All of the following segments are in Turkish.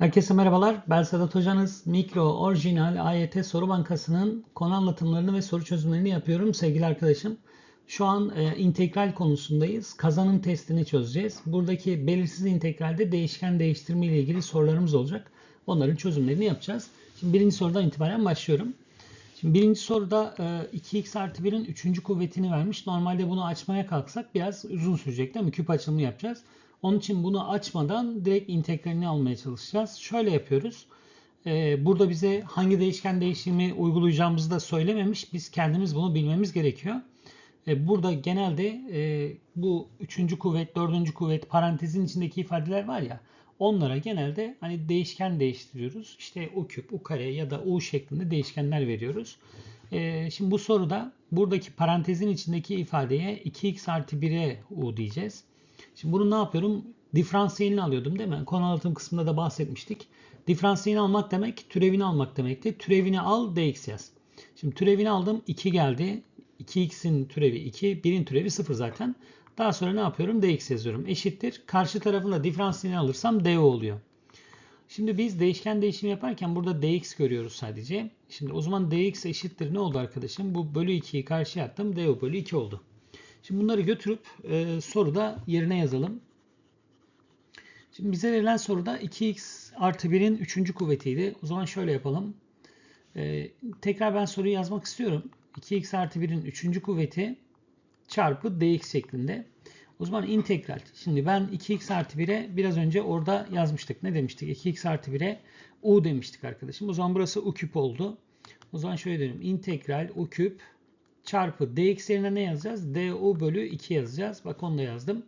Herkese merhabalar. Ben Sedat Hocanız. Mikro Orijinal AYT Soru Bankası'nın konu anlatımlarını ve soru çözümlerini yapıyorum sevgili arkadaşım. Şu an e, integral konusundayız. Kazanım testini çözeceğiz. Buradaki belirsiz integralde değişken değiştirme ile ilgili sorularımız olacak. Onların çözümlerini yapacağız. Şimdi birinci sorudan itibaren başlıyorum. Şimdi birinci soruda e, 2x artı 1'in 3. kuvvetini vermiş. Normalde bunu açmaya kalksak biraz uzun sürecek değil mi? Küp açılımı yapacağız. Onun için bunu açmadan direkt integralini almaya çalışacağız. Şöyle yapıyoruz. E, burada bize hangi değişken değişimi uygulayacağımızı da söylememiş. Biz kendimiz bunu bilmemiz gerekiyor. E, burada genelde e, bu 3. kuvvet, 4. kuvvet parantezin içindeki ifadeler var ya onlara genelde hani değişken değiştiriyoruz. İşte u küp, u kare ya da u şeklinde değişkenler veriyoruz. E, şimdi bu soruda buradaki parantezin içindeki ifadeye 2x artı 1'e u diyeceğiz. Şimdi bunu ne yapıyorum? Diferansiyelini alıyordum değil mi? Konu anlatım kısmında da bahsetmiştik. Diferansiyelini almak demek türevini almak demekti. Türevini al dx yaz. Şimdi türevini aldım 2 geldi. 2x'in türevi 2, 1'in türevi 0 zaten. Daha sonra ne yapıyorum? dx yazıyorum. Eşittir. Karşı tarafında diferansiyelini alırsam du oluyor. Şimdi biz değişken değişim yaparken burada dx görüyoruz sadece. Şimdi o zaman dx eşittir ne oldu arkadaşım? Bu bölü 2'yi karşıya attım. du bölü 2 oldu. Şimdi bunları götürüp e, soruda yerine yazalım. Şimdi bize verilen soruda 2x artı 1'in 3. kuvvetiydi. O zaman şöyle yapalım. E, tekrar ben soruyu yazmak istiyorum. 2x artı 1'in 3. kuvveti çarpı dx şeklinde. O zaman integral. Şimdi ben 2x artı 1'e biraz önce orada yazmıştık. Ne demiştik? 2x artı 1'e u demiştik arkadaşım. O zaman burası u küp oldu. O zaman şöyle diyelim. İntegral u küp çarpı dx yerine ne yazacağız? du bölü 2 yazacağız. Bak onu da yazdım.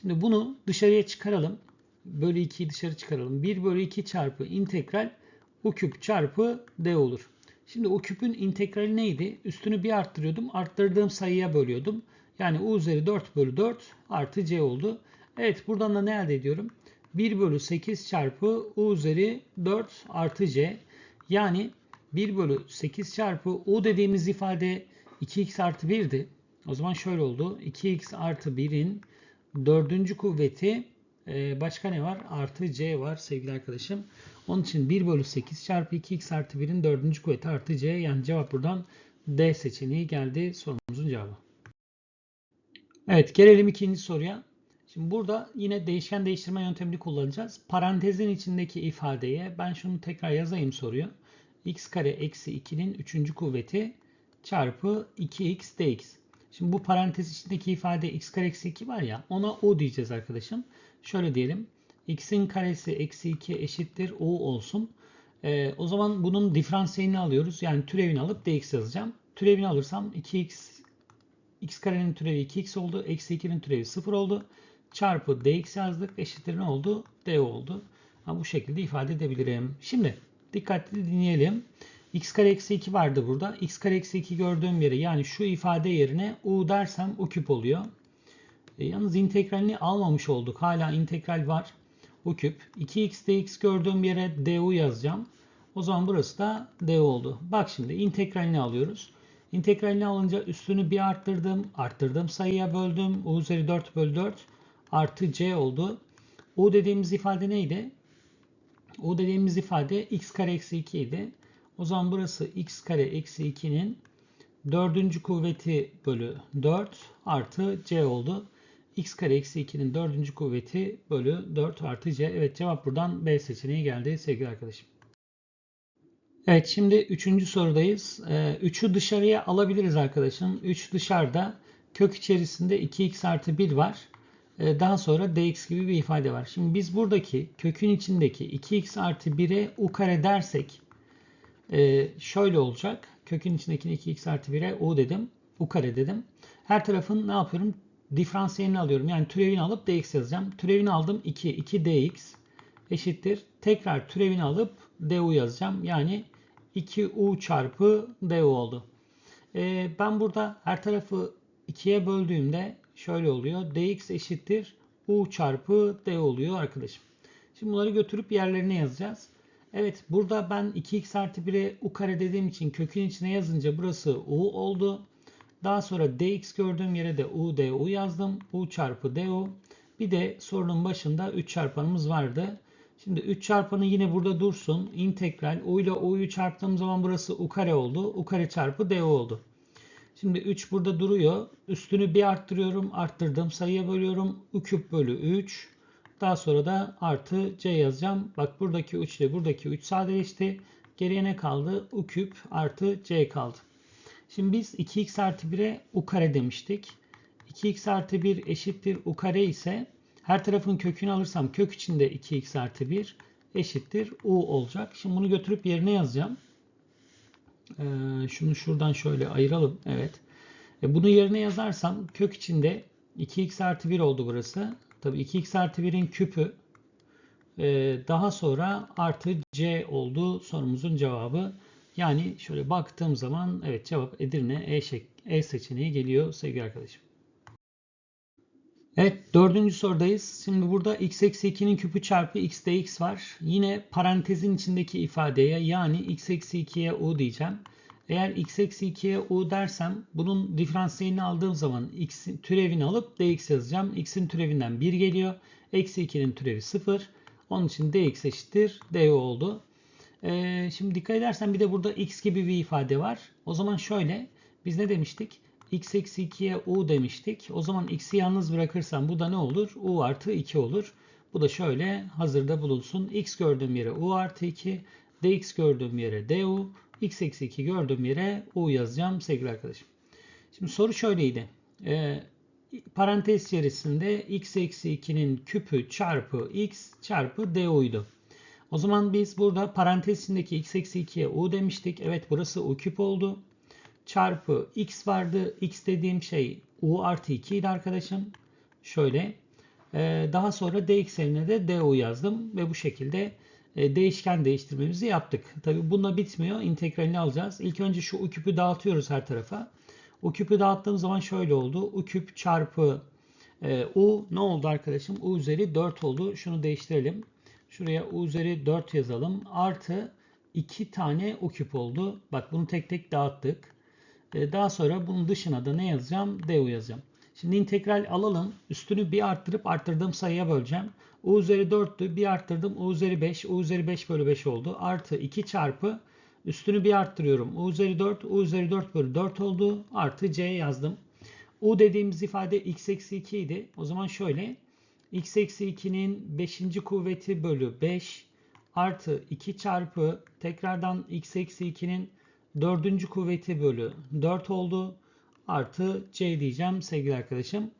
Şimdi bunu dışarıya çıkaralım. Bölü 2'yi dışarı çıkaralım. 1 bölü 2 çarpı integral u küp çarpı d olur. Şimdi o küpün integrali neydi? Üstünü bir arttırıyordum. Arttırdığım sayıya bölüyordum. Yani u üzeri 4 bölü 4 artı c oldu. Evet buradan da ne elde ediyorum? 1 bölü 8 çarpı u üzeri 4 artı c. Yani 1 bölü 8 çarpı u dediğimiz ifade 2x artı 1'di. O zaman şöyle oldu. 2x artı 1'in dördüncü kuvveti e, başka ne var? Artı c var sevgili arkadaşım. Onun için 1 bölü 8 çarpı 2x artı 1'in dördüncü kuvveti artı c. Yani cevap buradan D seçeneği geldi sorumuzun cevabı. Evet gelelim ikinci soruya. Şimdi burada yine değişken değiştirme yöntemini kullanacağız. Parantezin içindeki ifadeye ben şunu tekrar yazayım soruyu. x kare eksi 2'nin 3. kuvveti çarpı 2x dx. Şimdi bu parantez içindeki ifade x kare eksi 2 var ya ona o diyeceğiz arkadaşım. Şöyle diyelim. x'in karesi eksi 2 eşittir o olsun. Ee, o zaman bunun diferansiyelini alıyoruz. Yani türevini alıp dx yazacağım. Türevini alırsam 2x x karenin türevi 2x oldu. Eksi 2'nin türevi 0 oldu. Çarpı dx yazdık. Eşittir ne oldu? d oldu. Ha, bu şekilde ifade edebilirim. Şimdi dikkatli dinleyelim. X kare eksi 2 vardı burada. x kare eksi 2 gördüğüm yere yani şu ifade yerine u dersem u küp oluyor. E, yalnız integralini almamış olduk. Hala integral var. U küp. 2x dx gördüğüm yere du yazacağım. O zaman burası da d oldu. Bak şimdi integralini alıyoruz. İntegralini alınca üstünü bir arttırdım. Arttırdığım sayıya böldüm. U üzeri 4 bölü 4 artı c oldu. U dediğimiz ifade neydi? U dediğimiz ifade x kare eksi 2 idi. O zaman burası x kare eksi 2'nin dördüncü kuvveti bölü 4 artı c oldu. x kare eksi 2'nin dördüncü kuvveti bölü 4 artı c. Evet cevap buradan B seçeneği geldi sevgili arkadaşım. Evet şimdi üçüncü sorudayız. 3'ü ee, dışarıya alabiliriz arkadaşım. 3 dışarıda kök içerisinde 2x artı 1 var. Ee, daha sonra dx gibi bir ifade var. Şimdi biz buradaki kökün içindeki 2x artı 1'e u kare dersek e, şöyle olacak. Kökün içindeki 2x artı 1'e u dedim. u kare dedim. Her tarafın ne yapıyorum? Diferansiyelini alıyorum. Yani türevini alıp dx yazacağım. Türevini aldım 2. 2 dx eşittir. Tekrar türevini alıp du yazacağım. Yani 2u çarpı du oldu. Ee, ben burada her tarafı 2'ye böldüğümde şöyle oluyor. dx eşittir u çarpı d oluyor arkadaşım. Şimdi bunları götürüp yerlerine yazacağız. Evet burada ben 2x artı 1'e u kare dediğim için kökün içine yazınca burası u oldu. Daha sonra dx gördüğüm yere de u du yazdım. u çarpı du. Bir de sorunun başında 3 çarpanımız vardı. Şimdi 3 çarpanı yine burada dursun. İntegral u ile u'yu çarptığım zaman burası u kare oldu. u kare çarpı du oldu. Şimdi 3 burada duruyor. Üstünü bir arttırıyorum. Arttırdığım sayıya bölüyorum. u küp bölü 3. Daha sonra da artı c yazacağım. Bak buradaki 3 ile buradaki 3 sadeleşti. Geriye ne kaldı? u küp artı c kaldı. Şimdi biz 2x artı 1'e u kare demiştik. 2x artı 1 eşittir u kare ise her tarafın kökünü alırsam kök içinde 2x artı 1 eşittir u olacak. Şimdi bunu götürüp yerine yazacağım. Ee, şunu şuradan şöyle ayıralım. Evet. E, bunu yerine yazarsam kök içinde 2x artı 1 oldu burası. Tabii 2x artı 1'in küpü ee, daha sonra artı C oldu sorumuzun cevabı. Yani şöyle baktığım zaman evet cevap Edirne E, şek e seçeneği geliyor sevgili arkadaşım. Evet dördüncü sorudayız. Şimdi burada x eksi 2'nin küpü çarpı x dx var. Yine parantezin içindeki ifadeye yani x eksi 2'ye u diyeceğim. Eğer x eksi 2'ye u dersem bunun diferansiyelini aldığım zaman x türevini alıp dx yazacağım. x'in türevinden 1 geliyor. Eksi 2'nin türevi 0. Onun için dx eşittir du oldu. Ee, şimdi dikkat edersen bir de burada x gibi bir ifade var. O zaman şöyle biz ne demiştik? x eksi 2'ye u demiştik. O zaman x'i yalnız bırakırsam bu da ne olur? u artı 2 olur. Bu da şöyle hazırda bulunsun. x gördüğüm yere u artı 2, dx gördüğüm yere du, x eksi 2 gördüğüm yere u yazacağım sevgili arkadaşım. Şimdi soru şöyleydi. Ee, parantez içerisinde x eksi 2'nin küpü çarpı x çarpı du'ydu. O zaman biz burada parantez içindeki x eksi 2'ye u demiştik. Evet burası u küp oldu. Çarpı x vardı. x dediğim şey u artı 2 idi arkadaşım. Şöyle. Ee, daha sonra dx yerine de du yazdım. Ve bu şekilde e, değişken değiştirmemizi yaptık. Tabi bununla bitmiyor. İntegralini alacağız. İlk önce şu u küpü dağıtıyoruz her tarafa. U küpü dağıttığım zaman şöyle oldu. U küp çarpı e, U ne oldu arkadaşım? U üzeri 4 oldu. Şunu değiştirelim. Şuraya U üzeri 4 yazalım. Artı 2 tane U küp oldu. Bak bunu tek tek dağıttık. E, daha sonra bunun dışına da ne yazacağım? Du yazacağım. Şimdi integral alalım. Üstünü bir arttırıp arttırdığım sayıya böleceğim. U üzeri 4'tü. Bir arttırdım. U üzeri 5. U üzeri 5 bölü 5 oldu. Artı 2 çarpı Üstünü bir arttırıyorum. U üzeri 4, U üzeri 4 bölü 4 oldu. Artı C yazdım. U dediğimiz ifade x eksi 2 idi. O zaman şöyle. x eksi 2'nin 5. kuvveti bölü 5 artı 2 çarpı tekrardan x eksi 2'nin 4. kuvveti bölü 4 oldu. Artı C diyeceğim sevgili arkadaşım.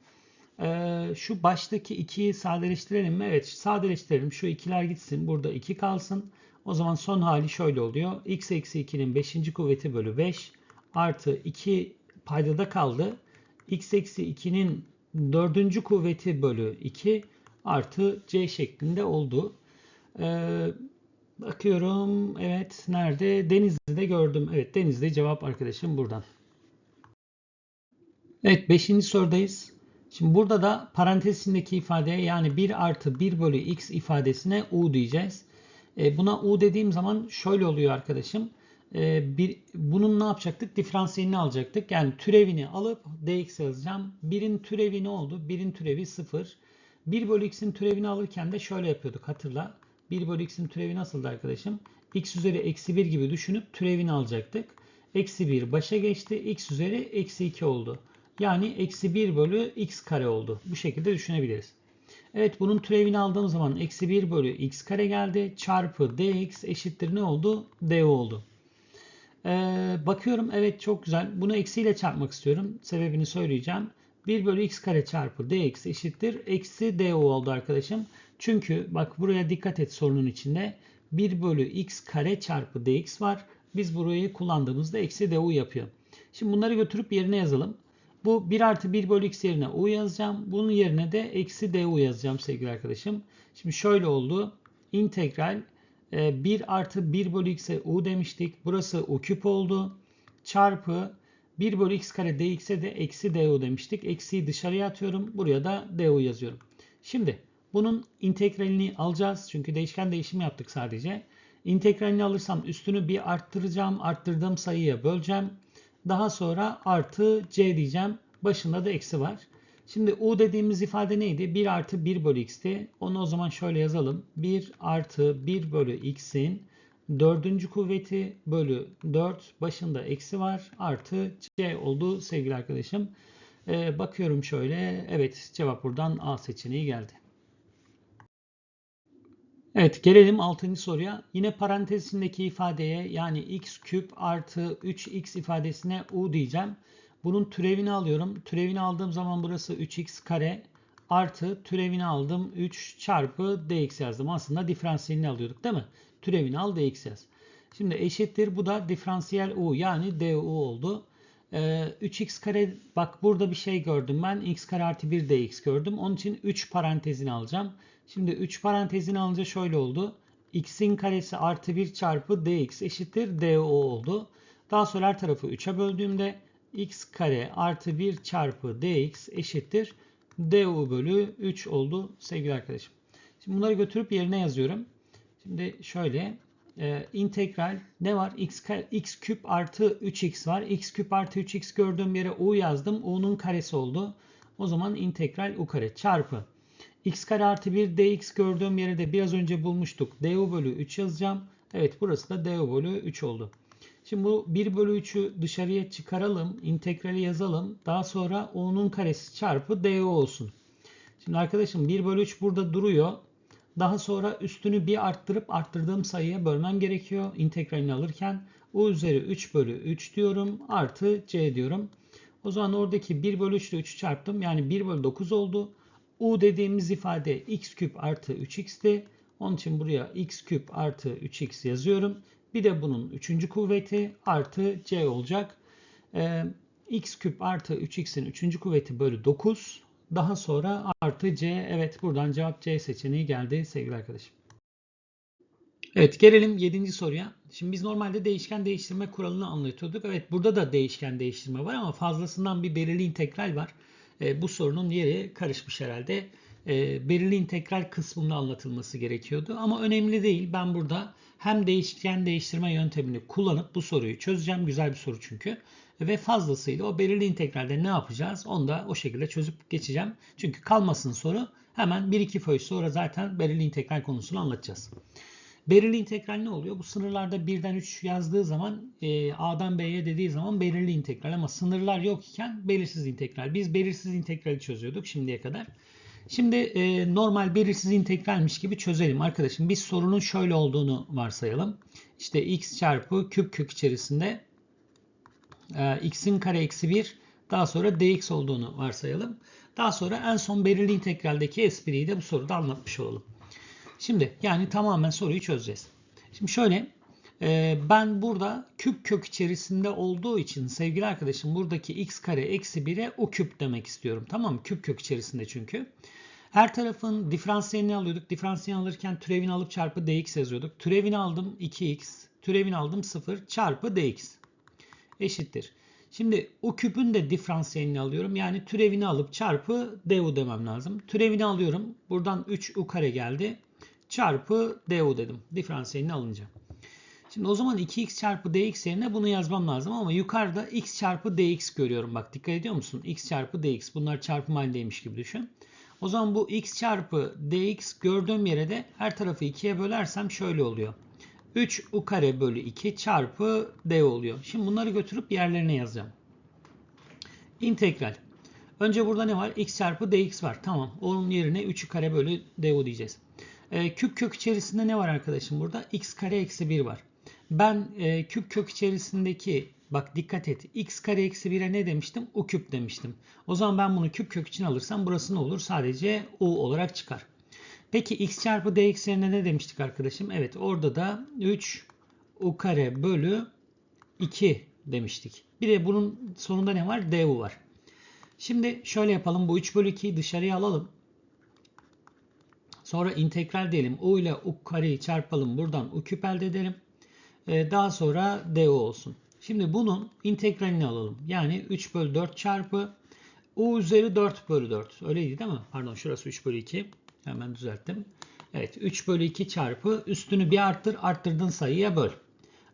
Ee, şu baştaki 2'yi sadeleştirelim mi? Evet sadeleştirelim. Şu ikiler gitsin. Burada 2 kalsın. O zaman son hali şöyle oluyor. x eksi 2'nin 5. kuvveti bölü 5 artı 2 paydada kaldı. x eksi 2'nin 4. kuvveti bölü 2 artı c şeklinde oldu. Ee, bakıyorum. Evet nerede? Denizli'de gördüm. Evet Denizli cevap arkadaşım buradan. Evet 5. sorudayız. Şimdi burada da parantezindeki ifadeye yani 1 artı 1 bölü x ifadesine u diyeceğiz. E, buna u dediğim zaman şöyle oluyor arkadaşım. E, bir, bunun ne yapacaktık? Diferansiyelini alacaktık. Yani türevini alıp dx yazacağım. 1'in türevi ne oldu? 1'in türevi 0. 1 bölü x'in türevini alırken de şöyle yapıyorduk hatırla. 1 bölü x'in türevi nasıldı arkadaşım? x üzeri eksi 1 gibi düşünüp türevini alacaktık. Eksi 1 başa geçti. x üzeri eksi 2 oldu. Yani eksi 1 bölü x kare oldu. Bu şekilde düşünebiliriz. Evet bunun türevini aldığım zaman eksi 1 bölü x kare geldi. Çarpı dx eşittir ne oldu? du oldu. Ee, bakıyorum evet çok güzel. Bunu eksiyle çarpmak istiyorum. Sebebini söyleyeceğim. 1 bölü x kare çarpı dx eşittir. Eksi du oldu arkadaşım. Çünkü bak buraya dikkat et sorunun içinde. 1 bölü x kare çarpı dx var. Biz burayı kullandığımızda eksi du yapıyor. Şimdi bunları götürüp yerine yazalım. Bu 1 artı 1 bölü x yerine u yazacağım. Bunun yerine de eksi du yazacağım sevgili arkadaşım. Şimdi şöyle oldu. İntegral 1 e, artı 1 bölü x'e u demiştik. Burası u küp oldu. Çarpı 1 bölü x kare dx'e de eksi du demiştik. Eksiyi dışarıya atıyorum. Buraya da du yazıyorum. Şimdi bunun integralini alacağız. Çünkü değişken değişim yaptık sadece. İntegralini alırsam üstünü bir arttıracağım. Arttırdığım sayıya böleceğim. Daha sonra artı c diyeceğim. Başında da eksi var. Şimdi u dediğimiz ifade neydi? 1 artı 1 bölü x'ti. Onu o zaman şöyle yazalım. 1 artı 1 bölü x'in dördüncü kuvveti bölü 4 başında eksi var artı c oldu sevgili arkadaşım. Ee, bakıyorum şöyle. Evet cevap buradan A seçeneği geldi. Evet gelelim 6. soruya. Yine parantez içindeki ifadeye yani x küp artı 3x ifadesine u diyeceğim. Bunun türevini alıyorum. Türevini aldığım zaman burası 3x kare artı türevini aldım 3 çarpı dx yazdım. Aslında diferansiyelini alıyorduk değil mi? Türevini al dx yaz. Şimdi eşittir bu da diferansiyel u yani du oldu. Ee, 3x kare bak burada bir şey gördüm ben. x kare artı 1 dx gördüm. Onun için 3 parantezini alacağım. Şimdi 3 parantezini alınca şöyle oldu. x'in karesi artı 1 çarpı dx eşittir du oldu. Daha sonra her tarafı 3'e böldüğümde x kare artı 1 çarpı dx eşittir du bölü 3 oldu sevgili arkadaşım. Şimdi bunları götürüp yerine yazıyorum. Şimdi şöyle e, integral ne var? X, x küp artı 3x var. x küp artı 3x gördüğüm yere u yazdım. u'nun karesi oldu. O zaman integral u kare çarpı x kare artı 1 dx gördüğüm yere de biraz önce bulmuştuk. du bölü 3 yazacağım. Evet burası da du bölü 3 oldu. Şimdi bu 1 bölü 3'ü dışarıya çıkaralım. integrali yazalım. Daha sonra u'nun karesi çarpı du olsun. Şimdi arkadaşım 1 bölü 3 burada duruyor. Daha sonra üstünü bir arttırıp arttırdığım sayıya bölmem gerekiyor. integralini alırken u üzeri 3 bölü 3 diyorum. Artı c diyorum. O zaman oradaki 1 bölü 3 ile 3'ü çarptım. Yani 1 bölü 9 oldu. U dediğimiz ifade x küp artı 3x'ti. Onun için buraya x küp artı 3x yazıyorum. Bir de bunun 3. kuvveti artı c olacak. Ee, x küp artı 3x'in 3. kuvveti bölü 9. Daha sonra artı c. Evet buradan cevap c seçeneği geldi sevgili arkadaşım. Evet gelelim 7. soruya. Şimdi biz normalde değişken değiştirme kuralını anlatıyorduk. Evet burada da değişken değiştirme var ama fazlasından bir belirli integral var. E, bu sorunun yeri karışmış herhalde. E, belirli integral kısmında anlatılması gerekiyordu. Ama önemli değil. Ben burada hem değişken değiştirme yöntemini kullanıp bu soruyu çözeceğim. Güzel bir soru çünkü. Ve fazlasıyla o belirli integralde ne yapacağız? Onu da o şekilde çözüp geçeceğim. Çünkü kalmasın soru. Hemen 1-2 fay sonra zaten belirli integral konusunu anlatacağız. Belirli integral ne oluyor? Bu sınırlarda 1'den 3 yazdığı zaman e, A'dan B'ye dediği zaman belirli integral ama sınırlar yok iken belirsiz integral. Biz belirsiz integrali çözüyorduk şimdiye kadar. Şimdi e, normal belirsiz integralmiş gibi çözelim arkadaşım. Biz sorunun şöyle olduğunu varsayalım. İşte x çarpı küp kök içerisinde e, x'in kare eksi 1 daha sonra dx olduğunu varsayalım. Daha sonra en son belirli integraldeki espriyi de bu soruda anlatmış olalım. Şimdi yani tamamen soruyu çözeceğiz. Şimdi şöyle e, ben burada küp kök içerisinde olduğu için sevgili arkadaşım buradaki x kare eksi 1'e o küp demek istiyorum. Tamam mı? Küp kök içerisinde çünkü. Her tarafın diferansiyelini alıyorduk. Diferansiyelini alırken türevini alıp çarpı dx yazıyorduk. Türevini aldım 2x. Türevini aldım 0 çarpı dx. Eşittir. Şimdi o küpün de diferansiyelini alıyorum. Yani türevini alıp çarpı du demem lazım. Türevini alıyorum. Buradan 3 u kare geldi. Çarpı du dedim. Diferansiyelini alınca. Şimdi o zaman 2x çarpı dx yerine bunu yazmam lazım ama yukarıda x çarpı dx görüyorum. Bak dikkat ediyor musun? x çarpı dx. Bunlar çarpım halindeymiş gibi düşün. O zaman bu x çarpı dx gördüğüm yere de her tarafı 2'ye bölersem şöyle oluyor. 3 u kare bölü 2 çarpı d oluyor. Şimdi bunları götürüp yerlerine yazacağım. İntegral. Önce burada ne var? x çarpı dx var. Tamam. Onun yerine 3 kare bölü du diyeceğiz. E, küp kök içerisinde ne var arkadaşım burada? x kare eksi 1 var. Ben e, küp kök içerisindeki bak dikkat et x kare eksi 1'e ne demiştim? u küp demiştim. O zaman ben bunu küp kök için alırsam burası ne olur? Sadece u olarak çıkar. Peki x çarpı dx yerine ne demiştik arkadaşım? Evet orada da 3 u kare bölü 2 demiştik. Bir de bunun sonunda ne var? du var. Şimdi şöyle yapalım. Bu 3 bölü 2'yi dışarıya alalım. Sonra integral diyelim. u ile u kareyi çarpalım. Buradan u küp elde edelim. Ee, daha sonra du olsun. Şimdi bunun integralini alalım. Yani 3 bölü 4 çarpı u üzeri 4 bölü 4. Öyleydi değil mi? Pardon şurası 3 bölü 2. Hemen düzelttim. Evet 3 bölü 2 çarpı üstünü bir arttır arttırdığın sayıya böl.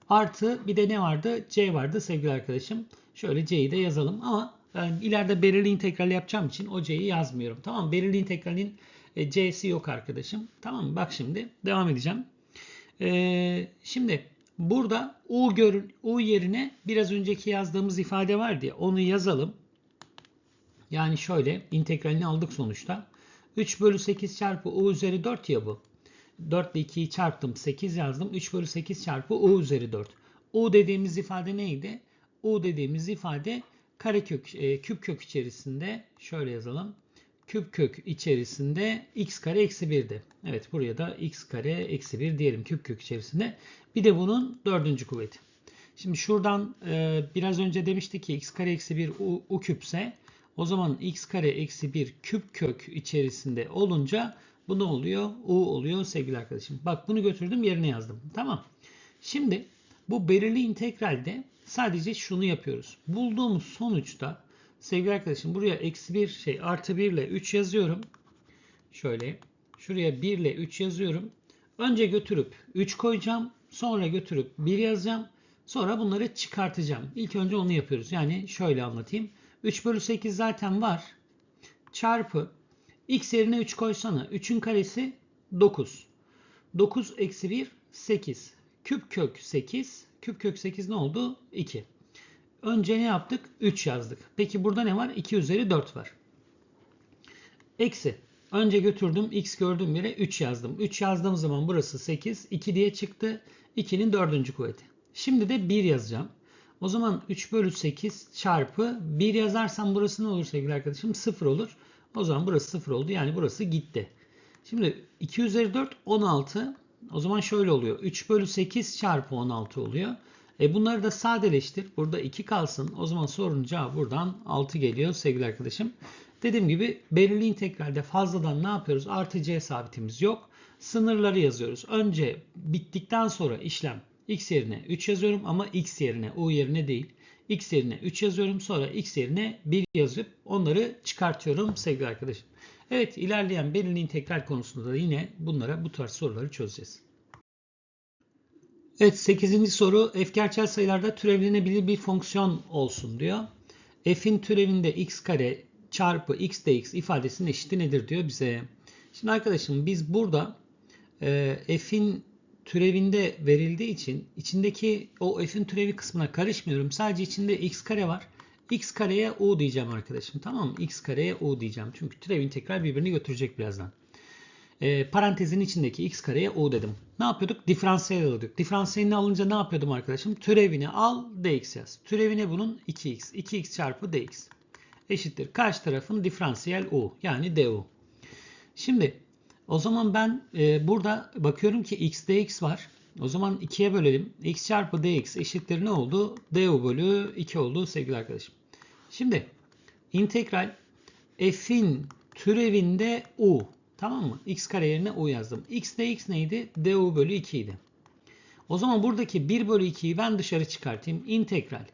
Artı bir de ne vardı? C vardı sevgili arkadaşım. Şöyle C'yi de yazalım ama Yani ileride belirli integral yapacağım için o c'yi yazmıyorum. Tamam? Belirli integralin e, c'si yok arkadaşım. Tamam mı? Bak şimdi devam edeceğim. Ee, şimdi burada u, gör, u yerine biraz önceki yazdığımız ifade var diye onu yazalım. Yani şöyle integralini aldık sonuçta. 3 bölü 8 çarpı u üzeri 4 ya bu. 4 ile 2'yi çarptım 8 yazdım. 3 bölü 8 çarpı u üzeri 4. u dediğimiz ifade neydi? u dediğimiz ifade karekök, e, küp kök içerisinde şöyle yazalım. Küp kök içerisinde x kare eksi 1'di. Evet buraya da x kare eksi 1 diyelim küp kök içerisinde. Bir de bunun dördüncü kuvveti. Şimdi şuradan e, biraz önce demiştik ki x kare eksi 1 u, u küpse o zaman x kare eksi 1 küp kök içerisinde olunca bu ne oluyor? U oluyor sevgili arkadaşım. Bak bunu götürdüm yerine yazdım. Tamam. Şimdi bu belirli integralde sadece şunu yapıyoruz. Bulduğumuz sonuçta sevgili arkadaşım buraya eksi 1 şey artı 1 ile 3 yazıyorum. Şöyle şuraya 1 ile 3 yazıyorum. Önce götürüp 3 koyacağım. Sonra götürüp 1 yazacağım. Sonra bunları çıkartacağım. İlk önce onu yapıyoruz. Yani şöyle anlatayım. 3 bölü 8 zaten var. Çarpı x yerine 3 koysana. 3'ün karesi 9. 9 eksi 1 8. Küp kök 8. Küp kök 8 ne oldu? 2. Önce ne yaptık? 3 yazdık. Peki burada ne var? 2 üzeri 4 var. Eksi. Önce götürdüm. X gördüğüm yere 3 yazdım. 3 yazdığım zaman burası 8. 2 diye çıktı. 2'nin dördüncü kuvveti. Şimdi de 1 yazacağım. O zaman 3 bölü 8 çarpı 1 yazarsam burası ne olur sevgili arkadaşım? 0 olur. O zaman burası 0 oldu. Yani burası gitti. Şimdi 2 üzeri 4 16. O zaman şöyle oluyor. 3 bölü 8 çarpı 16 oluyor. E bunları da sadeleştir. Burada 2 kalsın. O zaman sorunun cevabı buradan 6 geliyor sevgili arkadaşım. Dediğim gibi belirli integralde fazladan ne yapıyoruz? Artı c sabitimiz yok. Sınırları yazıyoruz. Önce bittikten sonra işlem x yerine 3 yazıyorum ama x yerine u yerine değil. x yerine 3 yazıyorum. Sonra x yerine 1 yazıp onları çıkartıyorum sevgili arkadaşım. Evet ilerleyen belirli integral konusunda da yine bunlara bu tarz soruları çözeceğiz. Evet 8. soru f gerçel sayılarda türevlenebilir bir fonksiyon olsun diyor. f'in türevinde x kare çarpı x dx ifadesinin eşiti nedir diyor bize. Şimdi arkadaşım biz burada e, f'in türevinde verildiği için içindeki o f'in türevi kısmına karışmıyorum. Sadece içinde x kare var. x kareye u diyeceğim arkadaşım. Tamam mı? x kareye u diyeceğim. Çünkü türevin tekrar birbirini götürecek birazdan. E, parantezin içindeki x kareye u dedim. Ne yapıyorduk? Diferansiyel alıyorduk. Diferansiyelini alınca ne yapıyordum arkadaşım? Türevini al dx yaz. Türevine bunun 2x. 2x çarpı dx eşittir. Karşı tarafın diferansiyel u yani du. Şimdi o zaman ben e, burada bakıyorum ki x dx var. O zaman 2'ye bölelim. x çarpı dx eşittir ne oldu? du bölü 2 oldu sevgili arkadaşım. Şimdi integral f'in türevinde u. Tamam mı? x kare yerine u yazdım. x dx neydi? du bölü 2 idi. O zaman buradaki 1 bölü 2'yi ben dışarı çıkartayım. İntegral.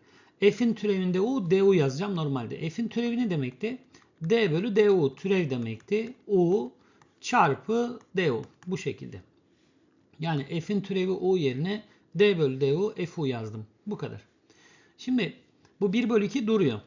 f'in türevinde u du yazacağım normalde. f'in türevi ne demekti? d bölü du türev demekti. u çarpı du bu şekilde. Yani f'in türevi u yerine d bölü du fu yazdım. Bu kadar. Şimdi bu 1 bölü 2 duruyor.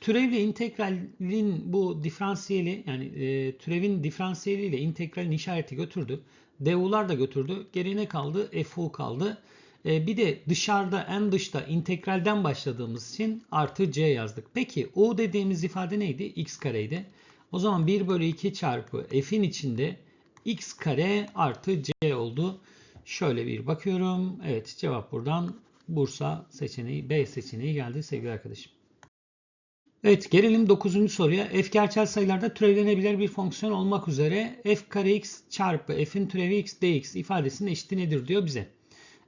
Türevle integralin bu diferansiyeli yani e, türevin diferansiyeli ile integralin işareti götürdü. Du'lar da götürdü. Geriye ne kaldı? fu kaldı. E, bir de dışarıda en dışta integralden başladığımız için artı c yazdık. Peki u dediğimiz ifade neydi? x kareydi. O zaman 1 bölü 2 çarpı f'in içinde x kare artı c oldu. Şöyle bir bakıyorum. Evet cevap buradan Bursa seçeneği B seçeneği geldi sevgili arkadaşım. Evet gelelim 9. soruya. F gerçel sayılarda türevlenebilir bir fonksiyon olmak üzere f kare x çarpı f'in türevi x dx ifadesinin eşiti nedir diyor bize.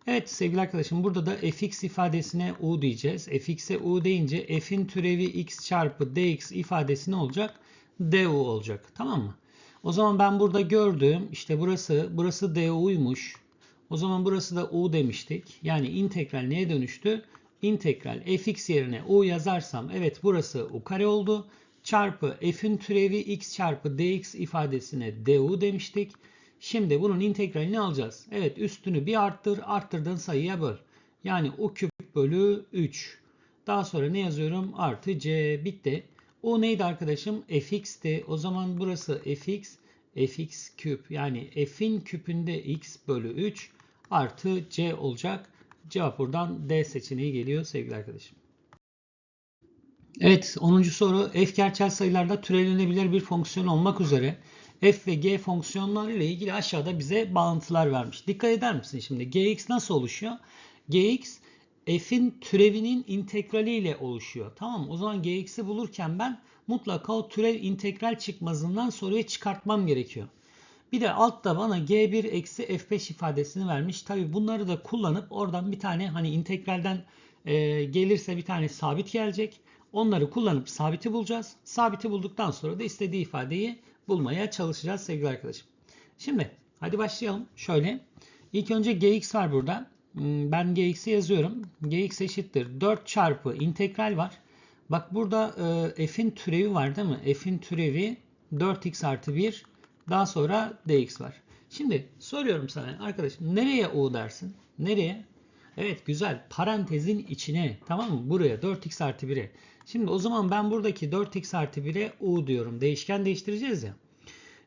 Evet sevgili arkadaşım burada da fx ifadesine u diyeceğiz. fx'e u deyince f'in türevi x çarpı dx ifadesi ne olacak? du olacak. Tamam mı? O zaman ben burada gördüğüm işte burası burası du'ymuş. O zaman burası da u demiştik. Yani integral neye dönüştü? İntegral fx yerine u yazarsam evet burası u kare oldu. Çarpı f'in türevi x çarpı dx ifadesine du demiştik. Şimdi bunun integralini alacağız. Evet üstünü bir arttır. Arttırdığın sayıya böl. Yani u küp bölü 3. Daha sonra ne yazıyorum? Artı c bitti. O neydi arkadaşım? fx'ti. O zaman burası fx fx küp yani f'in küpünde x bölü 3 artı c olacak. Cevap buradan D seçeneği geliyor sevgili arkadaşım. Evet 10. soru f gerçel sayılarda türevlenebilir bir fonksiyon olmak üzere f ve g fonksiyonları ile ilgili aşağıda bize bağıntılar vermiş. Dikkat eder misin şimdi? gx nasıl oluşuyor? gx f'in türevinin integrali ile oluşuyor. Tamam? O zaman gx'i bulurken ben mutlaka o türev integral çıkmazından soruyu çıkartmam gerekiyor. Bir de altta bana g1 eksi f5 ifadesini vermiş. Tabi bunları da kullanıp oradan bir tane hani integralden e, gelirse bir tane sabit gelecek. Onları kullanıp sabiti bulacağız. Sabiti bulduktan sonra da istediği ifadeyi bulmaya çalışacağız sevgili arkadaşım. Şimdi hadi başlayalım. Şöyle. İlk önce gx var burada. Hmm, Ben gx'i yazıyorum. gx eşittir 4 çarpı integral var. Bak burada e, f'in türevi var değil mi? f'in türevi 4x artı 1 daha sonra dx var. Şimdi soruyorum sana arkadaşım nereye u dersin? Nereye? Evet güzel. Parantezin içine tamam mı? Buraya 4x artı 1'e. Şimdi o zaman ben buradaki 4x artı 1'e u diyorum. Değişken değiştireceğiz ya.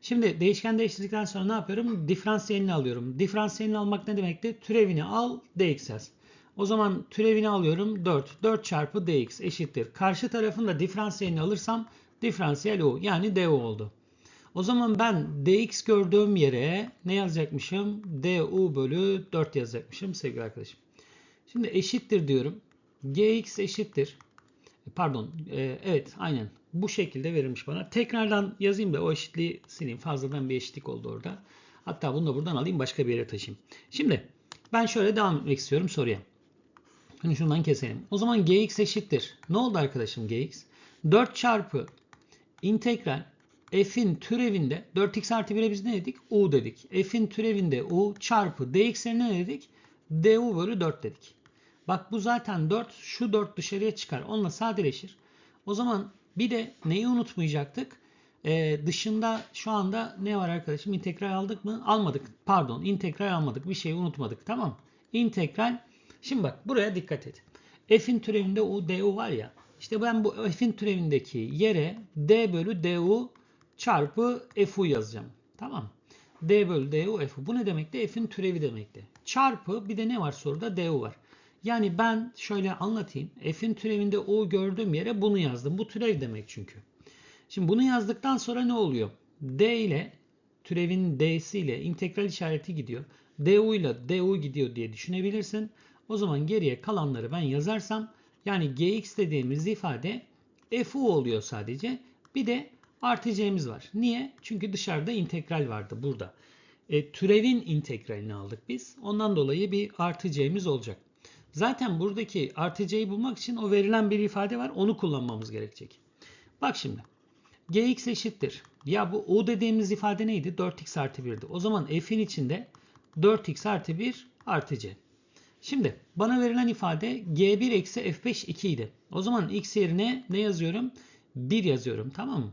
Şimdi değişken değiştirdikten sonra ne yapıyorum? Diferansiyelini alıyorum. Diferansiyelini almak ne demekti? Türevini al dx yaz. O zaman türevini alıyorum 4. 4 çarpı dx eşittir. Karşı tarafın da diferansiyelini alırsam diferansiyel u yani du oldu. O zaman ben dx gördüğüm yere ne yazacakmışım? du bölü 4 yazacakmışım sevgili arkadaşım. Şimdi eşittir diyorum. gx eşittir. Pardon. E, evet aynen. Bu şekilde verilmiş bana. Tekrardan yazayım da o eşitliği sileyim. Fazladan bir eşitlik oldu orada. Hatta bunu da buradan alayım başka bir yere taşıyayım. Şimdi ben şöyle devam etmek istiyorum soruya. Hani şundan keselim. O zaman gx eşittir. Ne oldu arkadaşım gx? 4 çarpı integral f'in türevinde 4x artı 1'e biz ne dedik? u dedik. f'in türevinde u çarpı dx'e ne dedik? du bölü 4 dedik. Bak bu zaten 4. Şu 4 dışarıya çıkar. Onunla sadeleşir. O zaman bir de neyi unutmayacaktık? Ee, dışında şu anda ne var arkadaşım? İntegral aldık mı? Almadık. Pardon integral almadık. Bir şeyi unutmadık. Tamam. İntegral. Şimdi bak buraya dikkat et. F'in türevinde u du var ya. İşte ben bu f'in türevindeki yere d bölü du çarpı fu yazacağım. Tamam. d bölü du fu. Bu ne demekti? F'in türevi demekti. Çarpı bir de ne var soruda? du var. Yani ben şöyle anlatayım. F'in türevinde u gördüğüm yere bunu yazdım. Bu türev demek çünkü. Şimdi bunu yazdıktan sonra ne oluyor? D ile türevin d'si ile integral işareti gidiyor. du ile du gidiyor diye düşünebilirsin. O zaman geriye kalanları ben yazarsam yani gx dediğimiz ifade fu oluyor sadece. Bir de artı c'miz var. Niye? Çünkü dışarıda integral vardı burada. E, türevin integralini aldık biz. Ondan dolayı bir artı c'miz olacak. Zaten buradaki artı c'yi bulmak için o verilen bir ifade var. Onu kullanmamız gerekecek. Bak şimdi. gx eşittir. Ya bu u dediğimiz ifade neydi? 4x artı 1'di. O zaman f'in içinde 4x artı 1 artı c. Şimdi bana verilen ifade g1 eksi f5 2 idi. O zaman x yerine ne yazıyorum? 1 yazıyorum. Tamam mı?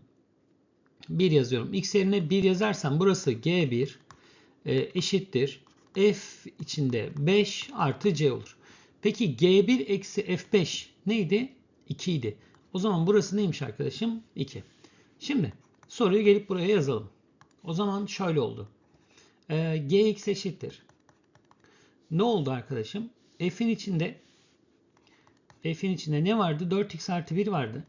1 yazıyorum. x yerine 1 yazarsam burası g1 e, eşittir. f içinde 5 artı c olur. Peki G1 eksi F5 neydi? 2 idi. O zaman burası neymiş arkadaşım? 2. Şimdi soruyu gelip buraya yazalım. O zaman şöyle oldu. Ee, Gx eşittir. Ne oldu arkadaşım? F'in içinde F'in içinde ne vardı? 4x artı 1 vardı.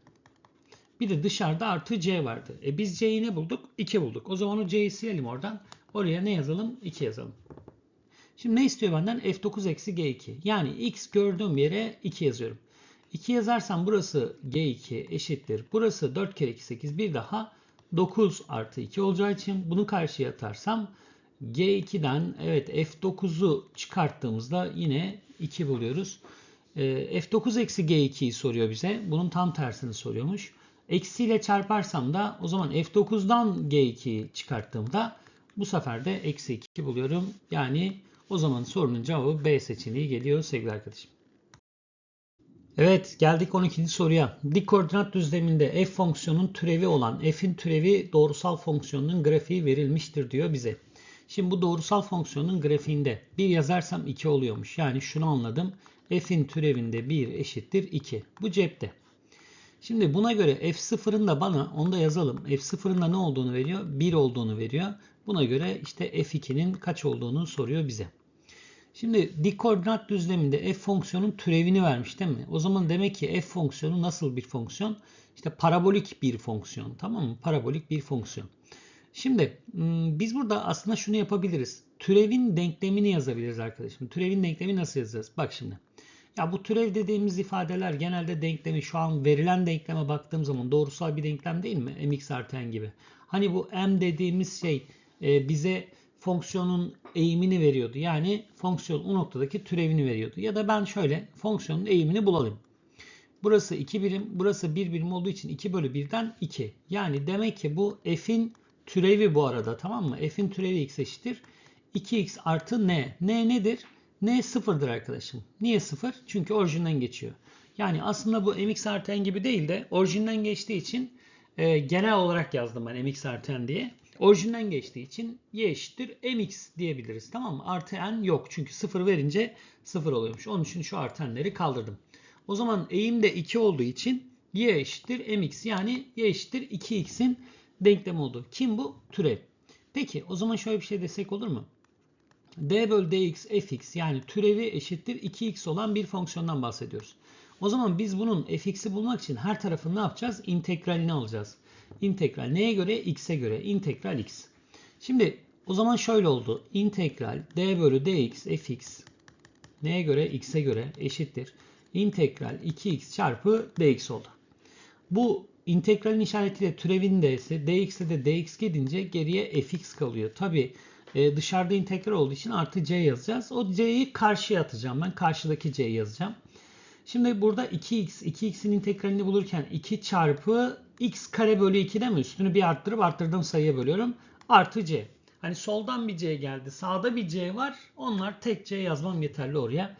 Bir de dışarıda artı c vardı. E biz c'yi ne bulduk? 2 bulduk. O zaman o c'yi silelim oradan. Oraya ne yazalım? 2 yazalım. Şimdi ne istiyor benden? F9 eksi G2. Yani X gördüğüm yere 2 yazıyorum. 2 yazarsam burası G2 eşittir. Burası 4 kere 2 8 bir daha 9 artı 2 olacağı için bunu karşıya atarsam G2'den evet F9'u çıkarttığımızda yine 2 buluyoruz. F9 eksi G2'yi soruyor bize. Bunun tam tersini soruyormuş. Eksiyle çarparsam da o zaman F9'dan G2'yi çıkarttığımda bu sefer de eksi 2 buluyorum. Yani o zaman sorunun cevabı B seçeneği geliyor sevgili arkadaşım. Evet geldik 12. soruya. Dik koordinat düzleminde f fonksiyonun türevi olan f'in türevi doğrusal fonksiyonun grafiği verilmiştir diyor bize. Şimdi bu doğrusal fonksiyonun grafiğinde bir yazarsam 2 oluyormuş. Yani şunu anladım. f'in türevinde 1 eşittir 2. Bu cepte. Şimdi buna göre f0'ın da bana onu da yazalım. f0'ın da ne olduğunu veriyor? 1 olduğunu veriyor. Buna göre işte f2'nin kaç olduğunu soruyor bize. Şimdi dik koordinat düzleminde f fonksiyonun türevini vermiş değil mi? O zaman demek ki f fonksiyonu nasıl bir fonksiyon? İşte parabolik bir fonksiyon tamam mı? Parabolik bir fonksiyon. Şimdi ım, biz burada aslında şunu yapabiliriz. Türevin denklemini yazabiliriz arkadaşım. Türevin denklemi nasıl yazacağız? Bak şimdi. Ya bu türev dediğimiz ifadeler genelde denklemi şu an verilen denkleme baktığım zaman doğrusal bir denklem değil mi? mx artı n gibi. Hani bu m dediğimiz şey e, bize fonksiyonun eğimini veriyordu. Yani fonksiyon o noktadaki türevini veriyordu. Ya da ben şöyle fonksiyonun eğimini bulalım. Burası 2 birim, burası 1 birim olduğu için 2 bölü 1'den 2. Yani demek ki bu f'in türevi bu arada tamam mı? f'in türevi x eşittir. 2x artı n. n nedir? N sıfırdır arkadaşım. Niye sıfır? Çünkü orijinden geçiyor. Yani aslında bu mx artı n gibi değil de orijinden geçtiği için e, genel olarak yazdım ben mx artı n diye. Orijinden geçtiği için y eşittir mx diyebiliriz. Tamam mı? Artı n yok. Çünkü sıfır verince sıfır oluyormuş. Onun için şu artı n'leri kaldırdım. O zaman eğim de 2 olduğu için y eşittir mx. Yani y eşittir 2x'in denklemi oldu. Kim bu? Türev. Peki o zaman şöyle bir şey desek olur mu? D bölü dx fx yani türevi eşittir 2x olan bir fonksiyondan bahsediyoruz. O zaman biz bunun fx'i bulmak için her tarafını ne yapacağız? İntegralini alacağız. İntegral neye göre? x'e göre. İntegral x. Şimdi o zaman şöyle oldu. İntegral d bölü dx fx neye göre? x'e göre eşittir. İntegral 2x çarpı dx oldu. Bu integralin işaretiyle türevin de ise dx'e de dx gidince geriye fx kalıyor. Tabi e, dışarıda integral olduğu için artı c yazacağız. O c'yi karşıya atacağım ben. Karşıdaki c'yi yazacağım. Şimdi burada 2x, 2x'in integralini bulurken 2 çarpı x kare bölü 2 değil mi? Üstünü bir arttırıp arttırdığım sayıya bölüyorum. Artı c. Hani soldan bir c geldi. Sağda bir c var. Onlar tek c yazmam yeterli oraya.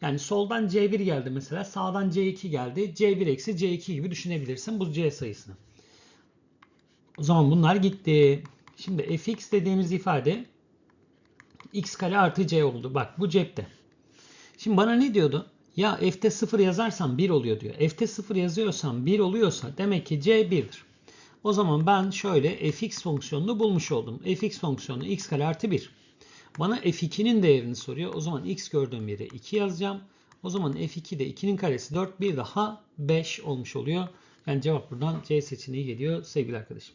Yani soldan c1 geldi mesela. Sağdan c2 geldi. c1 eksi c2 gibi düşünebilirsin bu c sayısını. O zaman bunlar gitti. Şimdi fx dediğimiz ifade x kare artı c oldu. Bak bu cepte. Şimdi bana ne diyordu? Ya f'te 0 yazarsam 1 oluyor diyor. F'te 0 yazıyorsam 1 oluyorsa demek ki c 1'dir. O zaman ben şöyle fx fonksiyonunu bulmuş oldum. fx fonksiyonu x kare artı 1. Bana f2'nin değerini soruyor. O zaman x gördüğüm yere 2 yazacağım. O zaman f2 de 2'nin karesi 4 bir daha 5 olmuş oluyor. Yani cevap buradan C seçeneği geliyor sevgili arkadaşım.